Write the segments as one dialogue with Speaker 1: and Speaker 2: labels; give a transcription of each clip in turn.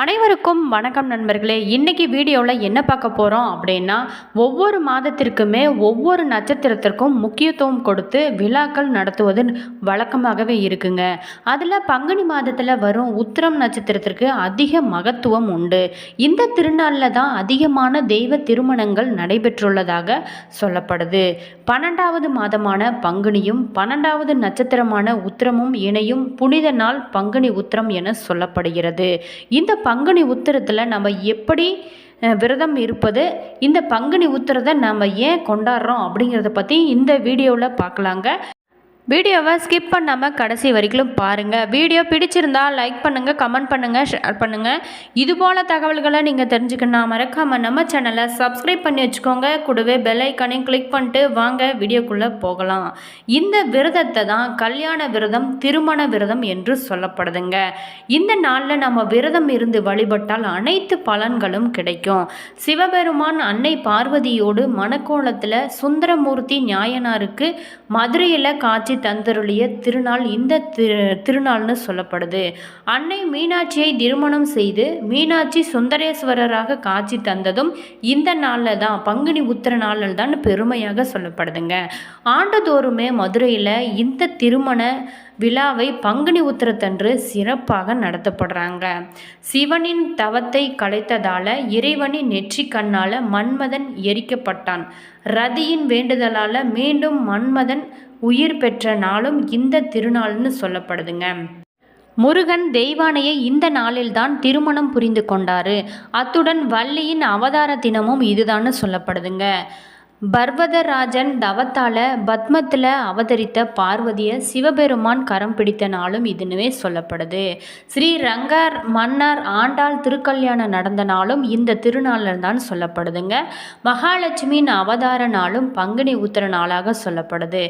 Speaker 1: அனைவருக்கும் வணக்கம் நண்பர்களே. இன்றைக்கி வீடியோவில் என்ன பார்க்க போகிறோம் அப்படின்னா ஒவ்வொரு மாதத்திற்குமே ஒவ்வொரு நட்சத்திரத்திற்கும் முக்கியத்துவம் கொடுத்து விழாக்கள் நடத்துவது வழக்கமாகவே இருக்குங்க. அதில் பங்குனி மாதத்தில் வரும் உத்திரம் நட்சத்திரத்திற்கு அதிக மகத்துவம் உண்டு. இந்த திருநாளில் தான் அதிகமான தெய்வ திருமணங்கள் நடைபெற்றுள்ளதாக சொல்லப்படுது. பன்னெண்டாவது மாதமான பங்குனியும் பன்னெண்டாவது நட்சத்திரமான உத்திரமும் இணையும் புனித நாள் பங்குனி உத்திரம் என சொல்லப்படுகிறது. இந்த பங்குனி உத்திரத்தில் நம்ம எப்படி விரதம் இருப்பது இந்த பங்குனி உத்திரத்தை நம்ம ஏன் கொண்டாடுறோம் அப்படிங்கிறத பற்றி இந்த வீடியோவில் பார்க்கலாங்க. வீடியோவை ஸ்கிப் பண்ணாமல் கடைசி வரைக்கும் பாருங்கள் வீடியோ பிடிச்சிருந்தால் லைக் பண்ணுங்கள் கமெண்ட் பண்ணுங்கள் ஷேர் பண்ணுங்கள் இது போல் தகவல்களை நீங்கள் தெரிஞ்சுக்கணும் மறக்காமல் நம்ம சேனலை சப்ஸ்கிரைப் பண்ணி வச்சுக்கோங்க. கூடவே பெல் ஐக்கானையும் கிளிக் பண்ணிட்டு வாங்க வீடியோக்குள்ளே போகலாம். இந்த விரதத்தை தான் கல்யாண விரதம் திருமண விரதம் என்று சொல்லப்படுதுங்க. இந்த நாளில் நம்ம விரதம் இருந்து வழிபட்டால் அனைத்து பலன்களும் கிடைக்கும். சிவபெருமான் அன்னை பார்வதியோடு மணக்கோலத்தில் சுந்தரமூர்த்தி ஞாயனாருக்கு மதுரையில் காட்சி தந்தருளிய திருநாள் இந்த திரு திருநாள்னு சொல்லப்படுது. அன்னை மீனாட்சியை திருமணம் செய்து மீனாட்சி சுந்தரேஸ்வரராக காட்சி தந்ததும் இந்த நாளில் தான் பங்குனி உத்திர நாளில் தான் பெருமையாக சொல்லப்படுதுங்க. ஆண்டுதோறுமே மதுரையில் இந்த திருமண விழாவை பங்குனி உத்திரத்தன்று சிறப்பாக நடத்தப்படுறாங்க. சிவனின் தவத்தை கலைத்ததால இறைவனின் நெற்றி கண்ணால மன்மதன் எரிக்கப்பட்டான். ரதியின் வேண்டுதலால மீண்டும் மன்மதன் உயிர் பெற்ற நாளும் இந்த திருநாள்னு சொல்லப்படுதுங்க. முருகன் தெய்வானையை இந்த நாளில்தான் திருமணம் புரிந்து கொண்டாரு. அத்துடன் வள்ளியின் அவதார தினமும் இதுதான்னு சொல்லப்படுதுங்க. பர்வதராஜன் தவத்தால் பத்மத்தில் அவதரித்த பார்வதியை சிவபெருமான் கரம் பிடித்த நாளும் இதுனுவே சொல்லப்படுது. ஸ்ரீ ரங்கர் மன்னர் ஆண்டாள் திருக்கல்யாணம் நடந்த நாளும் இந்த திருநாளில் தான் சொல்லப்படுதுங்க. மகாலட்சுமியின் அவதார நாளும் பங்குனி உத்திர நாளாக சொல்லப்படுது.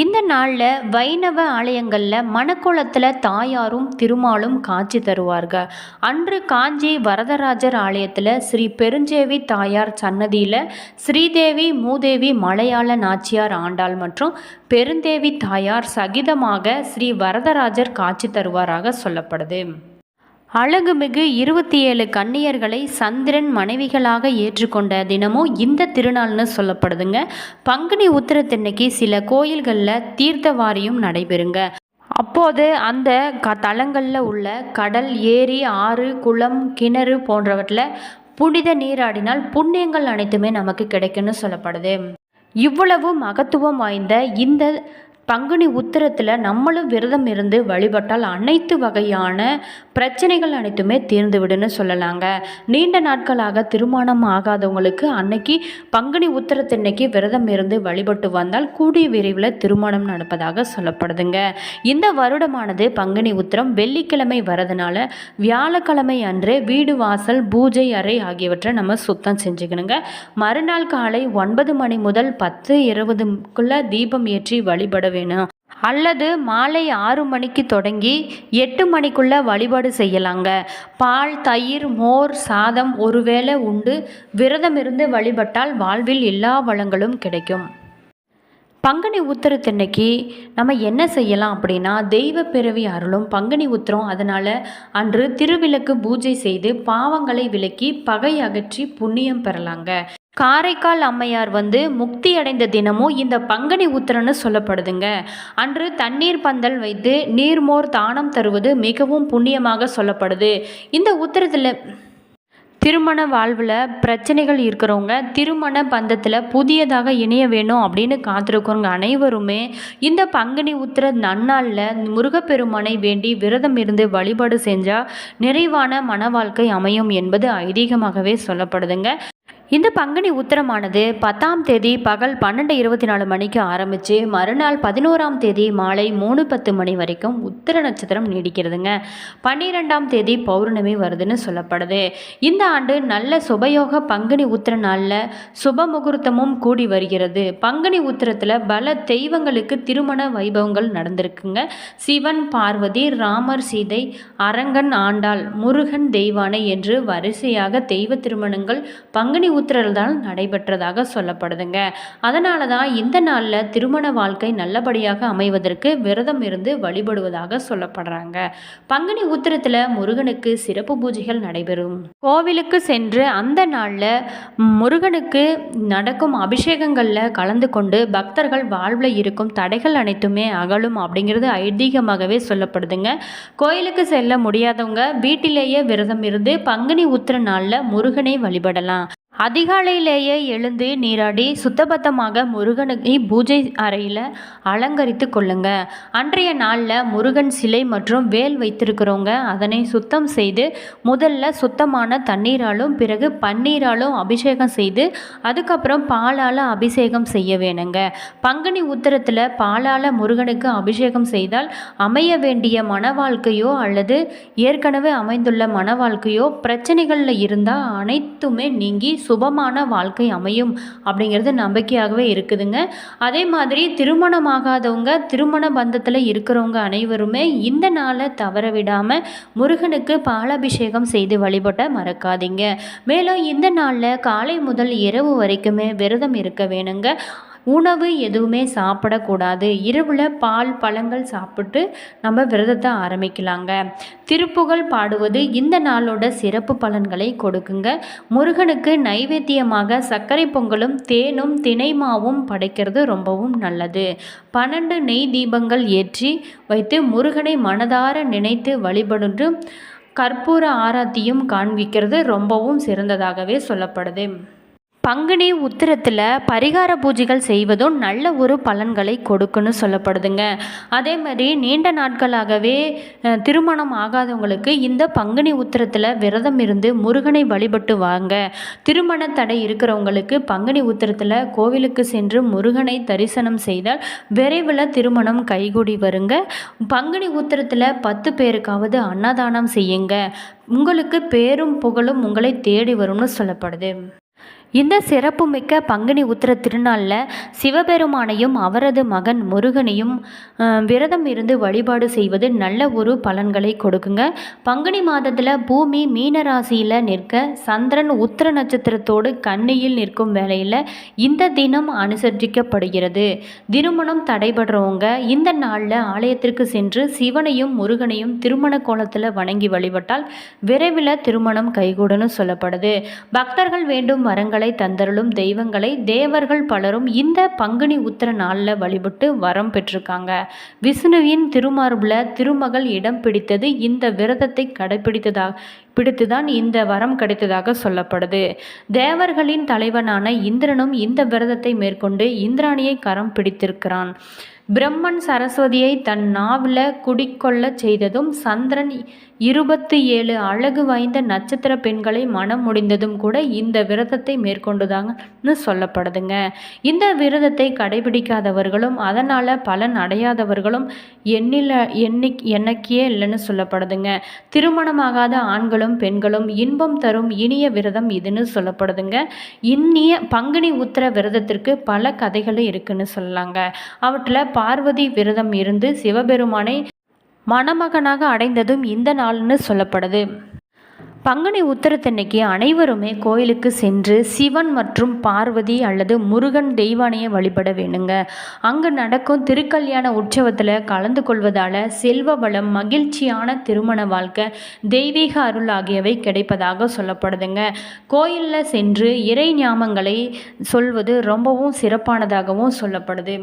Speaker 1: இந்த நாளில் வைணவ ஆலயங்களில் மணக்கோலத்தில் தாயாரும் திருமாலும் காட்சி தருவார்கள் அன்று காஞ்சி வரதராஜர் ஆலயத்தில் ஸ்ரீ பெருஞ்சேவி தாயார் சன்னதியில் ஸ்ரீதேவி மூதேவி மலையாள நாச்சியார் ஆண்டாள் மற்றும் பெருந்தேவி தாயார் சகிதமாக ஸ்ரீ வரதராஜர் காட்சி தருவாராக சொல்லப்படுது. அழகுமிகு இருபத்தி ஏழு கன்னியர்களை சந்திரன் மனைவிகளாக ஏற்றுக்கொண்ட தினமும் இந்த திருநாள்னு சொல்லப்படுதுங்க. பங்குனி உத்திரத்தன்னைக்கு சில கோயில்களில் தீர்த்தவாரியும் நடைபெறுங்க. அப்போது அந்த க தலங்களில் உள்ள கடல் ஏரி ஆறு குளம் கிணறு போன்றவற்றில் புனித நீராடினால் புண்ணியங்கள் அனைத்துமே நமக்கு கிடைக்கும்னு சொல்லப்படுது. இவ்வளவு மகத்துவம் வாய்ந்த இந்த பங்குனி உத்திரத்தில் நம்மளும் விரதம் இருந்து வழிபட்டால் அனைத்து வகையான பிரச்சனைகள் அனைத்துமே தீர்ந்துவிடுன்னு சொல்லலாங்க. நீண்ட நாட்களாக திருமணம் ஆகாதவங்களுக்கு அன்னைக்கு பங்குனி உத்திரத்தன்னைக்கு விரதம் இருந்து வழிபட்டு வந்தால் கூடிய விரைவில் திருமணம் நடப்பதாக சொல்லப்படுதுங்க. இந்த வருடமானது பங்குனி உத்திரம் வெள்ளிக்கிழமை வரதுனால வியாழக்கிழமை அன்று வீடு வாசல் பூஜை அறை ஆகியவற்றை நம்ம சுத்தம் செஞ்சுக்கணுங்க. மறுநாள் காலை ஒன்பது மணி முதல் பத்து இருபதுக்குள்ளே தீபம் ஏற்றி வழிபட வேணும். அல்லது மாலை ஆறு மணிக்கு தொடங்கி எட்டு மணிக்குள்ள வழிபாடு செய்யலாங்க. பால் தயிர் மோர் சாதம் ஒருவேளை உண்டு. விரதம் இருந்து வழிபட்டால் வாழ்வில் எல்லா வளங்களும் கிடைக்கும். பங்குனி உத்திரத்தன்னைக்கு நம்ம என்ன செய்யலாம் அப்படின்னா தெய்வ பிறவி அருளும் பங்குனி உத்திரம். அதனால் அன்று திருவிளக்கு பூஜை செய்து பாவங்களை விலக்கி பகை அகற்றி புண்ணியம் பெறலாங்க. காரைக்கால் அம்மையார் வந்து முக்தி அடைந்த தினமும் இந்த பங்குனி உத்திரன்னு சொல்லப்படுதுங்க. அன்று தண்ணீர் பந்தல் வைத்து நீர்மோர் தானம் தருவது மிகவும் புண்ணியமாக சொல்லப்படுது. இந்த உத்தரத்தில் திருமண வாழ்வில் பிரச்சனைகள் இருக்கிறவங்க திருமண பந்தத்தில் புதியதாக இணைய வேணும் அப்படின்னு காத்திருக்கிறவங்க அனைவருமே இந்த பங்குனி உத்திர நன்னாளில் முருகப்பெருமானை வேண்டி விரதம் இருந்து வழிபாடு செஞ்சால் நிறைவான மன வாழ்க்கை அமையும் என்பது ஐதீகமாகவே சொல்லப்படுதுங்க. இந்த பங்குனி உத்திரமானது பத்தாம் தேதி பகல் பன்னெண்டு இருபத்தி நாலு மணிக்கு ஆரம்பித்து மறுநாள் பதினோராம் தேதி மாலை மூணு பத்து மணி வரைக்கும் உத்திர நட்சத்திரம் நீடிக்கிறதுங்க. பன்னிரெண்டாம் தேதி பௌர்ணமி வருதுன்னு சொல்லப்படுது. இந்த ஆண்டு நல்ல சுபயோக பங்குனி உத்திர நாளில் சுப முகூர்த்தமும் கூடி வருகிறது. பங்குனி உத்திரத்தில் பல தெய்வங்களுக்கு திருமண வைபவங்கள் நடந்திருக்குங்க. சிவன் பார்வதி ராமர் சீதை அரங்கன் ஆண்டாள் முருகன் தெய்வானை என்று வரிசையாக தெய்வ திருமணங்கள் பங்குனி தான் நடைபெற்றதாக சொல்லப்படுதுங்க. அதனால தான் இந்த நாளில் திருமண வாழ்க்கை நல்லபடியாக அமைவதற்கு விரதம் இருந்து வழிபடுவதாக சொல்லப்படுறாங்க. பங்குனி உத்திரத்தில் முருகனுக்கு சிறப்பு பூஜைகள் நடைபெறும். கோவிலுக்கு சென்று அந்த நாளில் முருகனுக்கு நடக்கும் அபிஷேகங்களில் கலந்து கொண்டு பக்தர்கள் வாழ்வில் இருக்கும் தடைகள் அனைத்துமே அகலும் அப்படிங்கிறது ஐதீகமாகவே சொல்லப்படுதுங்க. கோயிலுக்கு செல்ல முடியாதவங்க வீட்டிலேயே விரதம் இருந்து பங்குனி உத்திர நாளில் முருகனை வழிபடலாம். அதிகாலையிலேயே எழுந்து நீராடி சுத்தபத்தமாக முருகனுக்கு பூஜை அறையில் அலங்கரித்து கொள்ளுங்க. அன்றைய நாளில் முருகன் சிலை மற்றும் வேல் வைத்திருக்கிறவங்க அதனை சுத்தம் செய்து முதல்ல சுத்தமான தண்ணீராலும் பிறகு பன்னீராலும் அபிஷேகம் செய்து அதுக்கப்புறம் பாலால் அபிஷேகம் செய்ய வேணுங்க. பங்குனி உத்தரத்தில் பாலால் முருகனுக்கு அபிஷேகம் செய்தால் அமைய வேண்டிய மன வாழ்க்கையோ அல்லது ஏற்கனவே அமைந்துள்ள மன வாழ்க்கையோ பிரச்சனைகளில் இருந்தால் அனைத்துமே நீங்கி சுபமான வாழ்க்கை அமையும் அப்படிங்கிறது நம்பிக்கையாகவே இருக்குதுங்க. அதே மாதிரி திருமணமாகாதவங்க திருமண பந்தத்தில் இருக்கிறவங்க அனைவருமே இந்த நாளை தவற விடாமல் முருகனுக்கு பாலாபிஷேகம் செய்து வழிபட்ட மறக்காதீங்க. மேலும் இந்த நாளில் காலை முதல் இரவு வரைக்குமே விரதம் இருக்க வேணுங்க. உணவு எதுவுமே சாப்பிடக்கூடாது. இரவில் பால் பழங்கள் சாப்பிட்டு நம்ம விரதத்தை ஆரம்பிக்கலாங்க. திருப்புகழ் பாடுவது இந்த நாளோட சிறப்பு பலன்களை கொடுக்குங்க. முருகனுக்கு நைவேத்தியமாக சர்க்கரை பொங்கலும் தேனும் திணைமாவும் படைக்கிறது ரொம்பவும் நல்லது. பன்னெண்டு நெய் தீபங்கள் ஏற்றி வைத்து முருகனை மனதார நினைத்து வழிபடுன்று கற்பூர ஆராத்தியும் காண்பிக்கிறது ரொம்பவும் சிறந்ததாகவே சொல்லப்படுது. பங்குனி உத்திரத்தில் பரிகார பூஜைகள் செய்வதும் நல்ல ஒரு பலன்களை கொடுக்குன்னு சொல்லப்படுதுங்க. அதே மாதிரி நீண்ட நாட்களாகவே திருமணம் ஆகாதவங்களுக்கு இந்த பங்குனி உத்திரத்தில் விரதம் இருந்து முருகனை வழிபட்டு வாங்க. திருமண தடை இருக்கிறவங்களுக்கு பங்குனி உத்திரத்தில் கோவிலுக்கு சென்று முருகனை தரிசனம் செய்தால் விரைவில் திருமணம் கைகூடி வருங்க. பங்குனி உத்திரத்தில் பத்து பேருக்காவது அன்னதானம் செய்யுங்க. உங்களுக்கு பேரும் புகழும் உங்களை தேடி வரும்னு சொல்லப்படுது. இந்த சிறப்புமிக்க பங்குனி உத்திர திருநாளில் சிவபெருமானையும் அவரது மகன் முருகனையும் விரதம் இருந்து வழிபாடு செய்வது நல்ல ஒரு பலன்களை கொடுக்குங்க. பங்குனி மாதத்தில் பூமி மீன ராசியில் நிற்க சந்திரன் உத்திர நட்சத்திரத்தோடு கண்ணியில் நிற்கும் வேளையில் இந்த தினம் அனுசரிக்கப்படுகிறது. திருமணம் தடைபடுறவங்க இந்த நாளில் ஆலயத்திற்கு சென்று சிவனையும் முருகனையும் திருமண கோலத்தில் வணங்கி வழிபட்டால் விரைவில் திருமணம் கைகூடன்னு சொல்லப்படுது. பக்தர்கள் வேண்டும் வரங்களை வரங்களை தந்தருளும் தெய்வங்களை தேவர்கள் பலரும் இந்த பங்குனி உத்திர நாளில் வழிபட்டு வரம் பெற்றிருக்காங்க. விஷ்ணுவின் திருமார்பில் திருமகள் இடம் பிடித்தது இந்த விரதத்தை கடைபிடித்ததாக பிடித்துதான் இந்த வரம் கிடைத்ததாக சொல்லப்படுது. தேவர்களின் தலைவனான இந்திரனும் இந்த விரதத்தை மேற்கொண்டு இந்திராணியை கரம் பிடித்திருக்கிறான். பிரம்மன் சரஸ்வதியை தன் நாவில் குடிக்கொள்ள செய்ததும் சந்திரன் இருபத்தி ஏழு அழகு வாய்ந்த நட்சத்திர பெண்களை மனம் முடிந்ததும் கூட இந்த விரதத்தை மேற்கொண்டுதாங்கன்னு சொல்லப்படுதுங்க. இந்த விரதத்தை கடைபிடிக்காதவர்களும் அதனால் பலன் அடையாதவர்களும் எண்ணில எண்ணி எண்ணிக்கையே இல்லைன்னு சொல்லப்படுதுங்க. திருமணமாகாத ஆண்களும் பெண்களும் இன்பம் தரும் இனிய விரதம் இதுன்னு சொல்லப்படுதுங்க. இன்னிய பங்குனி உத்திர விரதத்திற்கு பல கதைகளும் இருக்குன்னு சொல்லலாங்க. அவற்றில் பார்வதி விரதம் இருந்து சிவபெருமானை மணமகனாக அடைந்ததும் இந்த நாள்னு சொல்லப்படுது. பங்குனி உத்தரத்தன்னைக்கு அனைவருமே கோயிலுக்கு சென்று சிவன் மற்றும் பார்வதி அல்லது முருகன் தெய்வானையை வழிபட வேணுங்க அங்கு நடக்கும் திருக்கல்யாண உற்சவத்தில் கலந்து கொள்வதால் செல்வ வளம் மகிழ்ச்சியான திருமண வாழ்க்கை தெய்வீக அருள் ஆகியவை கிடைப்பதாக சொல்லப்படுதுங்க. கோயிலில் சென்று இறை ஞாபங்களை சொல்வது ரொம்பவும் சிறப்பானதாகவும் சொல்லப்படுது.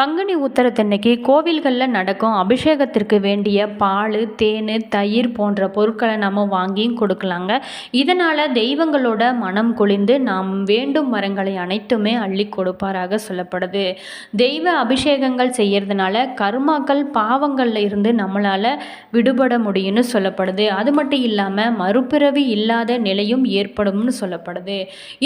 Speaker 1: பங்குனி உத்தரத்தன்னைக்கு கோவில்களில் நடக்கும். அபிஷேகத்திற்கு வேண்டிய பால் தேன் தயிர் போன்ற பொருட்களை நம்ம வாங்கியும் கொடுக்கலாங்க. இதனால் தெய்வங்களோட மனம் குளிந்து நாம் வேண்டும் வரங்களை அனைத்துமே அள்ளி கொடுப்பாராக சொல்லப்படுது. தெய்வ அபிஷேகங்கள் செய்கிறதுனால கர்மாக்கள் பாவங்களில் இருந்து நம்மளால் விடுபட முடியும்னு சொல்லப்படுது. அது மட்டும் இல்லாமல் மறுபிறவி இல்லாத நிலையும் ஏற்படும்னு சொல்லப்படுது.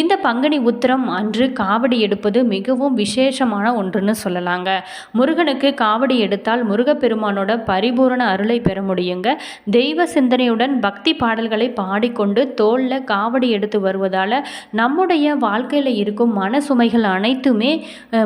Speaker 1: இந்த பங்குனி உத்திரம் அன்று காவடி எடுப்பது மிகவும் விசேஷமான ஒன்றுன்னு சொல்லலாம் சொல்கிறாங்க முருகனுக்கு காவடி எடுத்தால் முருகப்பெருமானோட பரிபூரண அருளை பெற முடியுங்க. தெய்வ சிந்தனையுடன் பக்தி பாடல்களை பாடிக்கொண்டு தோளில் காவடி எடுத்து வருவதால் நம்முடைய வாழ்க்கையில் இருக்கும் மன சுமைகள் அனைத்துமே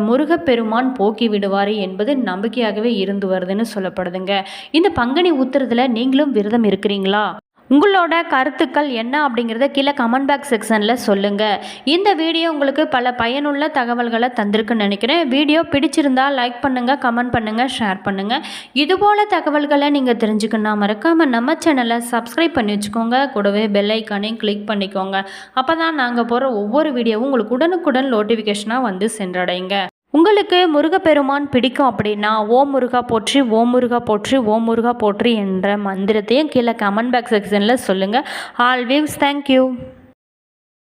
Speaker 1: முருகப்பெருமான் போக்கி விடுவார் என்பது நம்பிக்கையாகவே இருந்து வருதுன்னு சொல்லப்படுதுங்க. இந்த பங்குனி உத்திரத்தில் நீங்களும் விரதம் இருக்கிறீங்களா? உங்களோட கருத்துக்கள் என்ன அப்படிங்கிறத கீழே கமெண்ட் பாக்ஸ் செக்ஷனில் சொல்லுங்கள் இந்த வீடியோ உங்களுக்கு பல பயனுள்ள தகவல்களை தந்திருக்குன்னு நினைக்கிறேன். வீடியோ பிடிச்சிருந்தால் லைக் பண்ணுங்கள் கமெண்ட் பண்ணுங்கள் ஷேர் பண்ணுங்கள் இதுபோல் தகவல்களை நீங்கள் தெரிஞ்சுக்கணும் மறக்காமல் நம்ம சேனலை சப்ஸ்கிரைப் பண்ணி வச்சுக்கோங்க. கூடவே பெல் ஐக்கானையும் கிளிக் பண்ணிக்கோங்க. அப்போ தான் நாங்கள் போகிற ஒவ்வொரு வீடியோவும் உங்களுக்கு உடனுக்குடன் நோட்டிஃபிகேஷனாக வந்து சென்றடைங்க. உங்களுக்கு முருகப்பெருமான் பிடிக்கும் அப்படின்னா ஓம் முருகா போற்றி ஓம் முருகா போற்றி ஓம் முருகா போற்றி என்ற மந்திரத்தையும் கீழே கமெண்ட் பாக்ஸ் செக்ஷனில் சொல்லுங்கள் ஆல் தேங்க்யூ